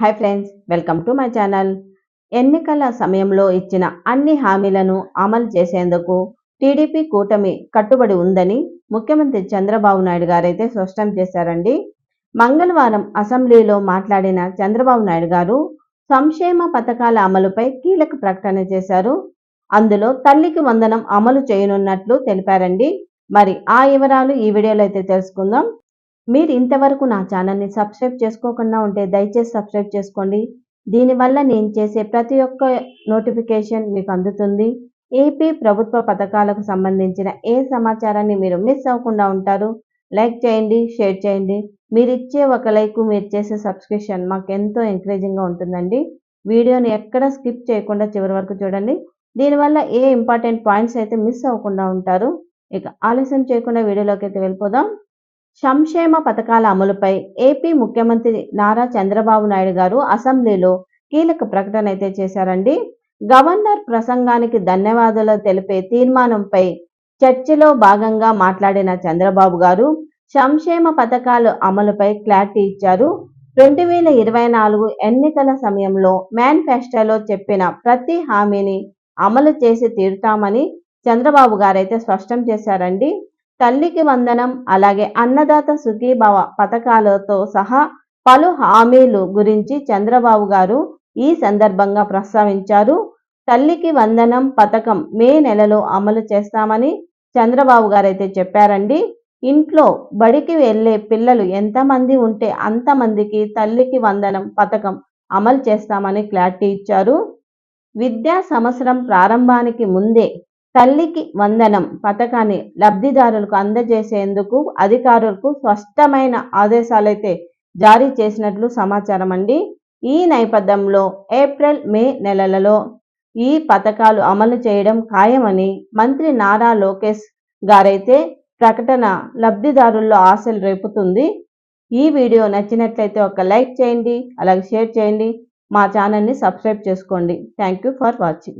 Hi friends welcome to my channel ఎన్నికల సమయంలో ఇచ్చిన అన్ని హామీలను అమలు చేసేందుకు టీడీపీ కూటమి కట్టుబడి ఉందని ముఖ్యమంత్రి చంద్రబాబు నాయుడు గారైతే స్పష్టం చేశారండి. మంగళవారం అసెంబ్లీలో మాట్లాడిన చంద్రబాబు నాయుడు గారు సంక్షేమ పథకాల అమలుపై కీలక ప్రకటన చేశారు. అందులో తల్లికి వందనం అమలు చేయనున్నట్లు తెలిపారండి. మరి ఆ వివరాలు ఈ వీడియోలో అయితే తెలుసుకుందాం. మీరు ఇంతవరకు నా ఛానల్ని సబ్స్క్రైబ్ చేసుకోకుండా ఉంటే దయచేసి సబ్స్క్రైబ్ చేసుకోండి. దీనివల్ల నేను చేసే ప్రతి ఒక్క నోటిఫికేషన్ మీకు అందుతుంది. ఏపీ ప్రభుత్వ పథకాలకు సంబంధించిన ఏ సమాచారాన్ని మీరు మిస్ అవ్వకుండా ఉంటారు లైక్ చేయండి షేర్ చేయండి. మీరు ఇచ్చే ఒక లైక్ మీరు చేసే సబ్స్క్రిప్షన్ మాకు ఎంతో ఎంకరేజింగ్గా ఉంటుందండి. వీడియోని ఎక్కడ స్కిప్ చేయకుండా చివరి వరకు చూడండి. దీనివల్ల ఏ ఇంపార్టెంట్ పాయింట్స్ అయితే మిస్ అవ్వకుండా ఉంటారు ఇక ఆలస్యం చేయకుండా వీడియోలోకి అయితే వెళ్ళిపోదాం. సంక్షేమ పథకాల అమలుపై ఏపీ ముఖ్యమంత్రి నారా చంద్రబాబు నాయుడు గారు అసెంబ్లీలో కీలక ప్రకటన అయితే చేశారండి. గవర్నర్ ప్రసంగానికి ధన్యవాదాలు తెలిపే తీర్మానంపై చర్చలో భాగంగా మాట్లాడిన చంద్రబాబు గారు సంక్షేమ పథకాల అమలుపై క్లారిటీ ఇచ్చారు. రెండు వేల ఇరవై నాలుగు ఎన్నికల సమయంలో మేనిఫెస్టోలో చెప్పిన ప్రతి హామీని అమలు చేసి తీరుతామని చంద్రబాబు గారైతే స్పష్టం చేశారండి. తల్లికి వందనం అలాగే అన్నదాత సుఖీభవ పథకాలతో సహా పలు హామీలు గురించి చంద్రబాబు గారు ఈ సందర్భంగా ప్రస్తావించారు. తల్లికి వందనం పథకం మే నెలలో అమలు చేస్తామని చంద్రబాబు గారైతే చెప్పారండి. ఇంట్లో బడికి వెళ్ళే పిల్లలు ఎంతమంది ఉంటే అంతమందికి తల్లికి వందనం పథకం అమలు చేస్తామని క్లారిటీ ఇచ్చారు. విద్యా సంవత్సరం ప్రారంభానికి ముందే తల్లికి వందనం పథకాన్ని లబ్ధిదారులకు అందజేసేందుకు అధికారులకు స్పష్టమైన ఆదేశాలైతే జారీ చేసినట్లు సమాచారం అండి ఈ నేపథ్యంలో ఏప్రిల్ మే నెలలలో ఈ పథకాలు అమలు చేయడం ఖాయమని మంత్రి నారా లోకేష్ గారైతే ప్రకటన లబ్ధిదారుల్లో ఆశలు రేపుతుంది. ఈ వీడియో నచ్చినట్లయితే ఒక లైక్ చేయండి అలాగే షేర్ చేయండి. మా ఛానల్ని సబ్స్క్రైబ్ చేసుకోండి. Thank you for watching.